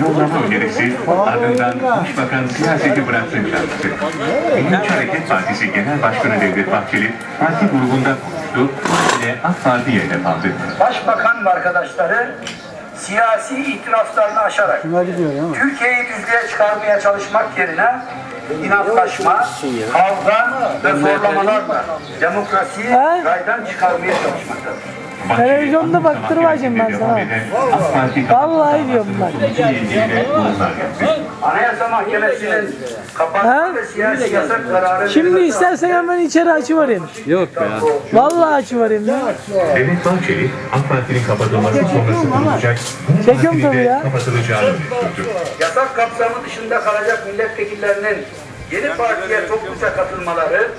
yollama önerisi ardından Başbakan siyaseti bıraksın çağrısı. Milliyetçi Hareket Partisi Genel Başkanı Devlet Bahçeli parti grubunda konuştu ve AK Parti'ye hedef aldı. Başbakan ve arkadaşları siyasi itiraflarını aşarak Türkiye'yi düzlüğe çıkarmaya çalışmak yerine inatlaşma, kavga ve zorlamalarla demokrasiyi raydan çıkarmaya çalışmaktadır. Televizyonda baktırmayacağım ben sana. Parti Vallahi diyorum bak. Anayasa Mahkemesi'nin kapatma ve siyasi yasak kararı Şimdi istersen hemen içeri açıvereyim. Yok be. Vallahi açıvereyim ya. Devlet Bahçeli, AK Parti'nin kapatılması sonrası kurulacak Çekiyorum tabii ya. kapatılacağını yasak kapsamı dışında kalacak milletvekillerinin yeni partiye topluca katılmaları,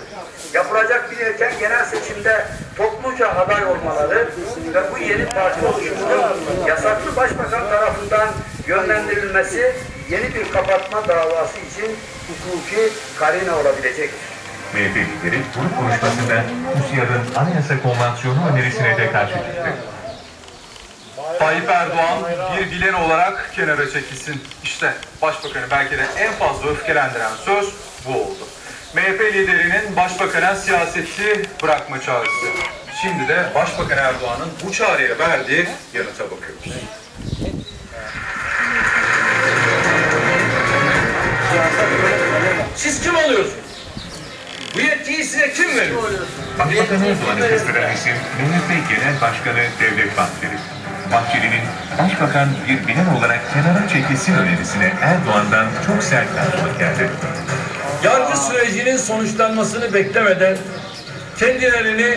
yapılacak bir erken genel seçimde topluca aday olmaları ve bu yeni parti oluşumunun yasaklı başbakan tarafından yönlendirilmesi yeni bir kapatma davası için hukuki karine olabilecektir. MHP lideri grup konuşmasında TÜSİAD'ın anayasa konvansiyonu önerisine de karşı çıktı. Tayyip Erdoğan bir bilen olarak kenara çekilsin. İşte başbakanı belki de en fazla öfkelendiren söz bu oldu. MHP liderinin başbakana siyaseti bırakma çağrısı. Şimdi de Başbakan Erdoğan'ın bu çağrıya verdiği yanıta bakıyoruz. Siz kim oluyorsunuz? Bu yetkiyi size kim veriyor? Başbakan Erdoğan'ı kıstıran isim MHP Genel Başkanı Devlet Bahçeli. Bahçeli'nin başbakan bir bilen olarak kenara çekilsin önerisine Erdoğan'dan çok sert karşılık geldi. Yargı sürecinin sonuçlanmasını beklemeden kendilerini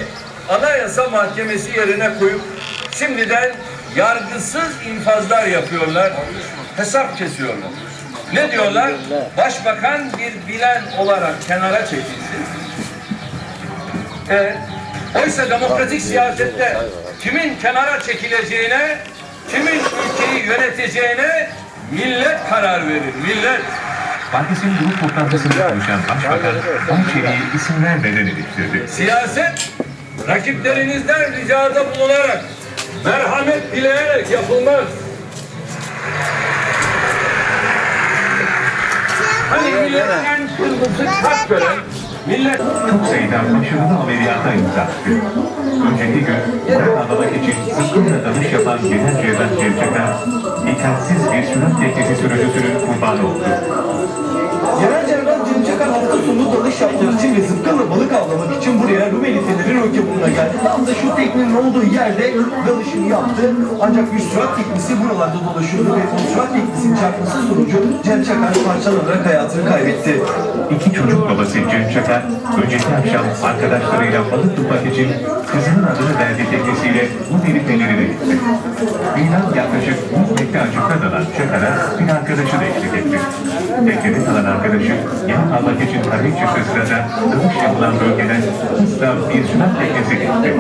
Anayasa Mahkemesi yerine koyup şimdiden yargısız infazlar yapıyorlar, hesap kesiyorlar. Ne diyorlar? Başbakan bir bilen olarak kenara çekilsin. E, oysa demokratik siyasette kimin kenara çekileceğine, kimin ülkeyi yöneteceğine millet karar verir, millet. Partisinin grup toplantısında konuşan Başbakan Bahçeli'yi isim vermeden eleştirdi. Siyaset rakiplerinizden ricada bulunarak, merhamet dileyerek yapılmaz. Hani milletten kırmızı kart gören, millet Çok sayıda başarılı ameliyata imza attı. Önceki gün bunu anlamak için sıklıkla danış yapan genel cerrah Cevçakar, dikkatsiz bir sürat teknesi sürücüsünün kurbanı oldu. Genel Cem Çakar hafta sonu dalış yapmak için ve zıpkınla balık avlamak için buraya Rumeli Fener'in rokebununa geldi. Tam da şu teknenin olduğu yerde dalışını yaptı. Ancak bir sürat teknesi buralarda dolaşıyordu ve bu sürat teknesinin çarpması sonucu Cem parçalanarak hayatını kaybetti. İki çocuk babası Cem Çakar, önceki akşam arkadaşlarıyla balık tutmak için kızının adını verdiği teknesiyle bu deli fenerine gitti. Kıyıdan yaklaşık 100 metre açıkta dalan Çakar'a bir arkadaşı da eşlik etti. Teknede kalan arkadaşı yan almak için karayı çıktığı sırada dalış yapılan bölgeden hızla bir sürat teknesi geçti.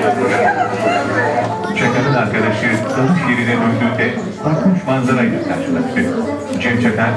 Çakar'ın arkadaşı dalış yerine döndüğünde korkunç manzarayla karşılaştı. Cem Çakar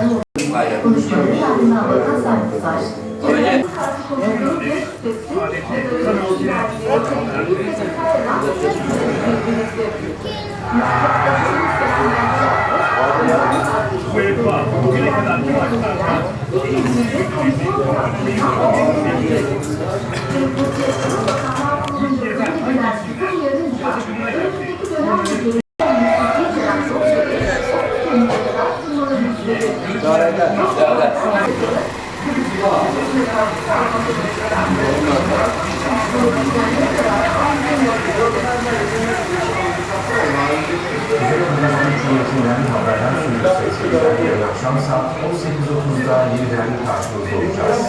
akşam saat 18.30'da yeniden karşınızda olacağız.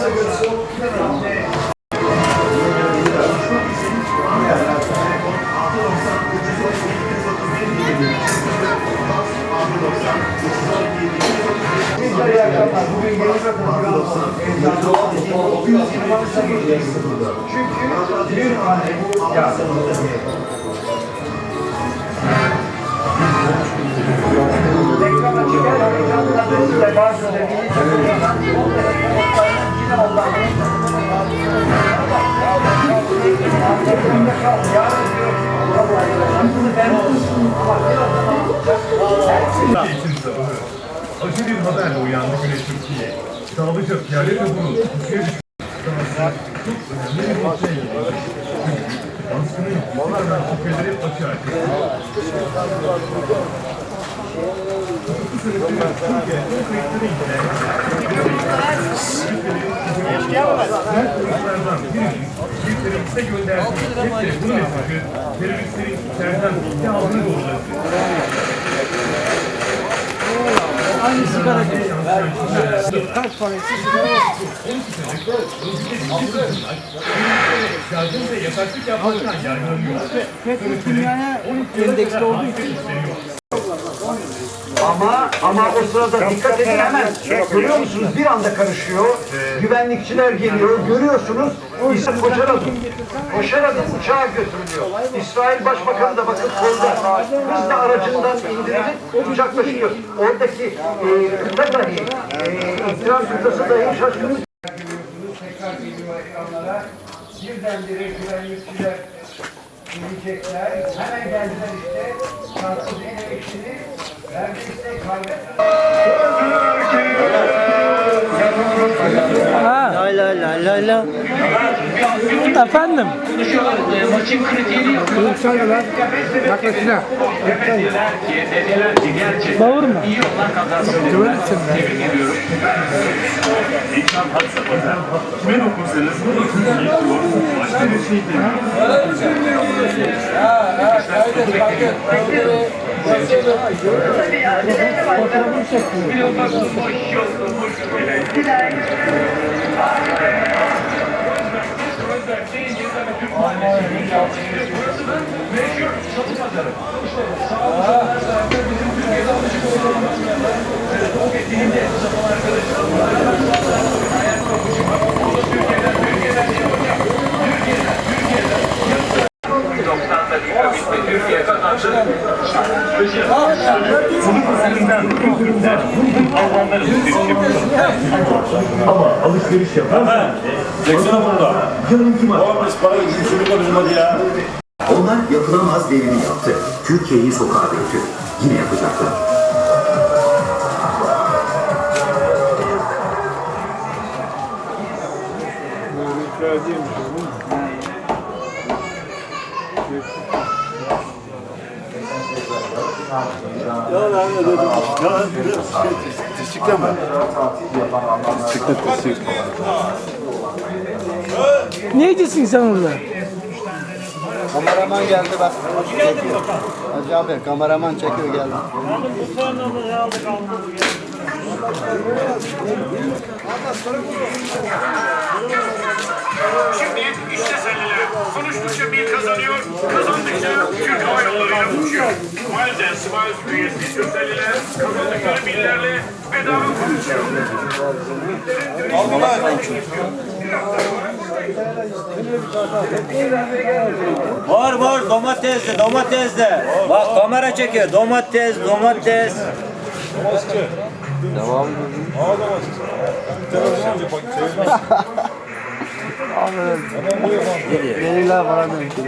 bugün deniz akımı yolunun mevzuat 223'e gireceksin. Çünkü bir hane yardımcı. Reklam açıkken reklamlarda size varsa da Yarın diyor, ben olsun. Ama bir o zaman olacak. Acı bir haberle uyandı Güney Türkiye. Dağlıca piyade taburu Türkiye düştü. Dağlıca çok önemli bir noktaya. Çünkü baskının bu kadar şüpheleri açığa çıktı. Tutuklu sürücüler Türkiye ön kayıtları incelendi. Teröristlerden birinin bir teröriste gönderdiği cep telefonu mesajı teröristlerin içeriden bilgi aldığını doğruladı. Aynı sigara değil. Kaç parası sigara Yardım ve endeksli olduğu için. Ama ama o sırada dikkat edin hemen görüyor musunuz bir anda karışıyor. Güvenlikçiler geliyor görüyorsunuz. Adım. Koşar adım uçağa götürülüyor. İsrail Başbakanı da bakın orada. Hız da aracından indirilip uçaklaşıyor. Oradaki e, kıta dahi, e, İhtiram kıtası dahi şaşkınlık tekrar geliyor ekranlara. Birdenbire güvenlikçiler inecekler. Hemen geldiler işte. Karpuz ekini neredeyse kaybettiler. Ha. La la la la la. Efendim. Bağırma. Kime dokunsanız başka bir şey değil. Tabii ya. Fotoğrafını çektim. Pilotasın boş yolda. Hoş böyle. Güzel. Özbek. Özbek deyince tabii Türk mahallesi. Ama alışveriş yaparsan Çeksene bunu da. Oğlum biz para yüzünü bizim hadi ya. Onlar yapılamaz devrini yaptı. Türkiye'yi sokağa döktü. Yine yapacaklar. Neycisin sen orada? Kameraman geldi bak. Çekiyor. Hacı abi kameraman çekiyor geldi. Şimdi işte seninle. Konuştukça bir kazanıyor, kazandıkça Türk Hava Yolları'yla uçuyor. And Smiles üyesi Türkcell'le kazandıkları billerle bedava konuşuyor. Var var domates de domates de. Bak kamera çekiyor. Domates domates. Verirler bana demişler.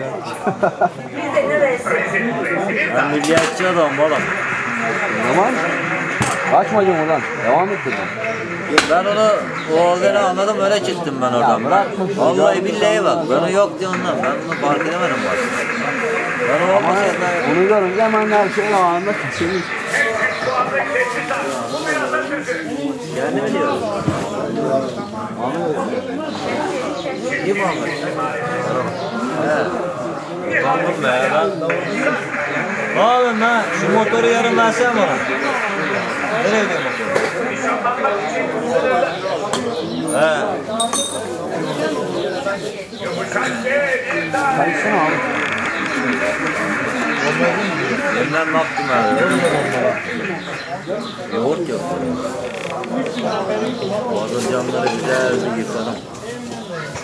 Ben milliyetçi adam oğlum. Tamam. Kaçmadım oradan. Devam et dedim. Ben onu o olduğunu anladım öyle çıktım ben oradan. bırakmış. Vallahi billahi bak. Ben o yok diye ondan. Ben bunu fark edemedim bak. Ben o olmasaydı. onu görünce hemen her şey anında kaçırmış. Kendi biliyor. Kim Ahmet? He. Utandım be ben. Ne yapayım lan? Şu motoru yarın versene bana. Nereye gidiyor motor? He. Kaçsana abi. Elinden ne yaptım ben? Yoğurt yok. Patlıcanları güzel bir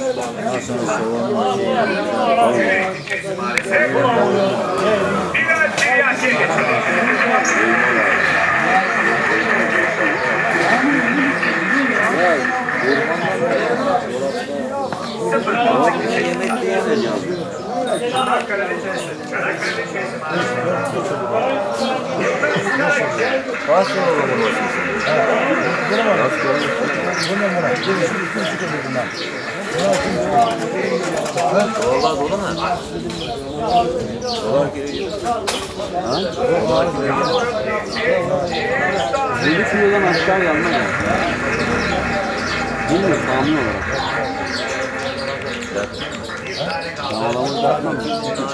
yıkadım. Nasıl soğanın şeyi. Bilal Tiryaki Yemek diyemeyeceğim. Elli kilodan aşağı gelmez yani. Bilmiyorum tahmin olarak. Sağlamı bakmam.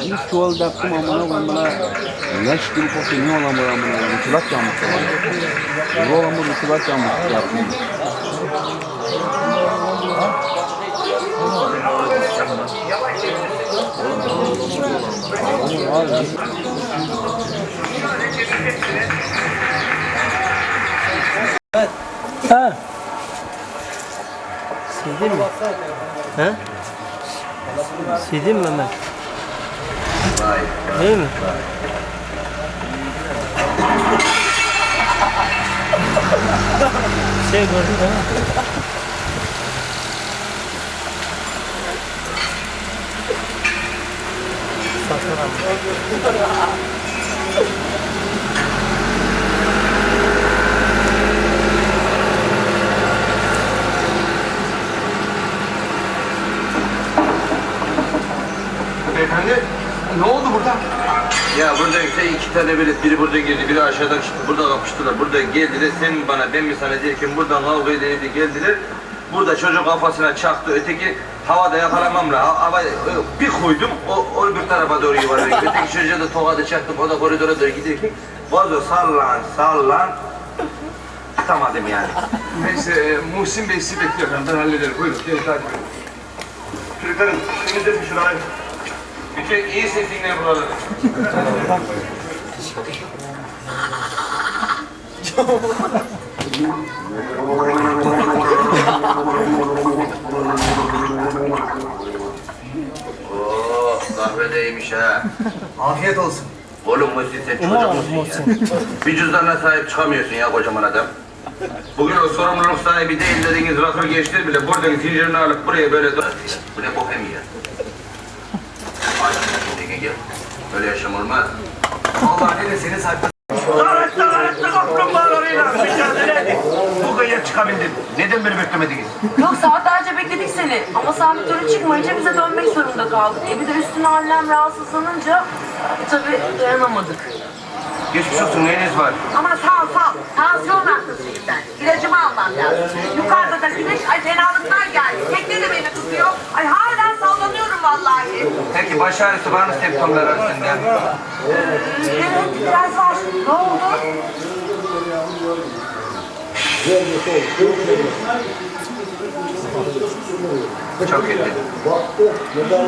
Bir çuval baktım amına bana. Leş gibi kokuyor. Ne olan bu amına? Rıtılat yanmış. Bu olan bu rıtılat yanmış. Yaptım. Ha. Sildim mi? He? Sildim mi Mehmet? Değil mi? Şey gördün değil mi? Beyefendi ne oldu burada? Ya burada işte iki tane velet, biri burada girdi, biri aşağıdan çıktı, burada kapıştılar. Burada geldiler, sen bana, ben mi sana derken buradan kavga edildi, geldiler. Burada çocuk kafasına çaktı, öteki havada yakalamam la. Hava, bir koydum, o, o öbür tarafa doğru yuvarladı. öteki çocuğa da tokadı çaktım, o da koridora doğru giderken vazo sallan, sallan. Tutamadım yani. Neyse e, Muhsin Bey sizi bekliyor. Ben hallederim. Buyurun gelin takip edin. Çocuklarım temizletin şurayı. Bütün iyi sesinle buraları. İyiymiş ha. Afiyet olsun. Oğlum Muhsin sen çocuk musun ya? Bir cüzdana sahip çıkamıyorsun ya kocaman adam. Bugün o sorumluluk sahibi değil dediğiniz rakır gençler bile buradan zincirini alıp buraya böyle dur. Bu ne bohem ya? Ay şimdi gel. Böyle yaşam olmaz. Allah ne de seni saklasın. Araçta kaplumbağalarıyla mücadele edin. Çıkabildim. Neden beni beklemediniz? Yok saatlerce bekledik seni ama sabitörü çıkmayınca bize dönmek zorunda kaldık. E bir de üstüne annem rahatsızlanınca e, tabii dayanamadık. Geçmiş olsun neyiniz var? Ama sağ ol sağ ol. Tansiyon hastasıyım ben. İlacımı almam lazım. Yukarıda da güneş ay fenalıklar geldi. Tekne de beni tutuyor. Ay hala sallanıyorum vallahi. Peki baş ağrısı var mı septomlar arasında? Ee, evet biraz var. Ne oldu? Верніть, Çok kötü.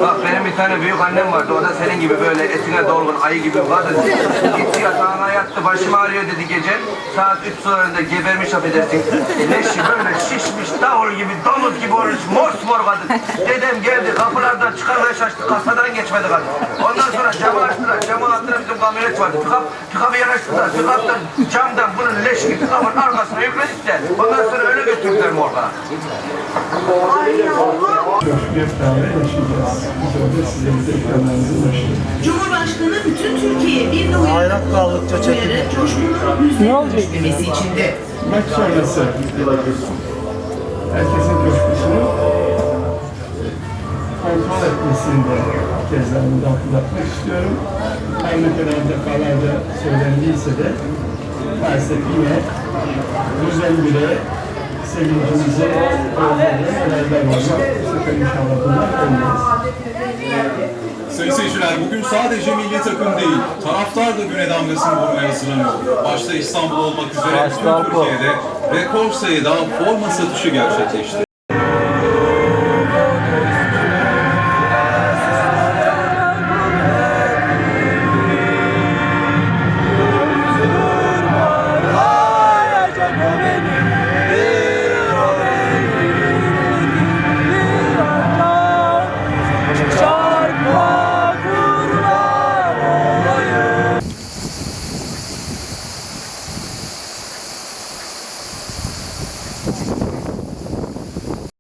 Bak benim bir tane büyük annem vardı. O da senin gibi böyle etine dolgun ayı gibi kadın. Gitti yatağına yattı. Başım ağrıyor dedi gece. Saat üç sularında gebermiş affedersin. Leşi böyle şişmiş davul gibi domuz gibi olmuş mosmor kadın. Dedem geldi kapılardan çıkarmaya şaştı. Kasadan geçmedi kadın. Ondan sonra camı açtılar. Camın altında bizim kamyonet vardı. Pikap, pikapı yanaştırdılar. Pikaptan camdan bunun leş gibi pikapın arkasına yükledik. Ondan sonra öyle götürdüler morga. Cumhurbaşkanı bütün Türkiye'ye bir de uyarı, Bayrak kaldıkça çekilir. coşkunun yüzlerine düşmemesi içindi. Maç sonrası herkesin coşkusunu kontrol etmesinde kez daha hatırlatmak istiyorum. Aynı kadar defalarda söylendiyse de maalesef yine 111'e sevincimizi beraber olmak. İnşallah bunlar seyirciler bugün sadece milli takım değil, taraftar da güne damgasını vurmaya hazırlanıyor. Başta İstanbul olmak üzere tüm Türkiye'de rekor sayıda forma satışı gerçekleşti.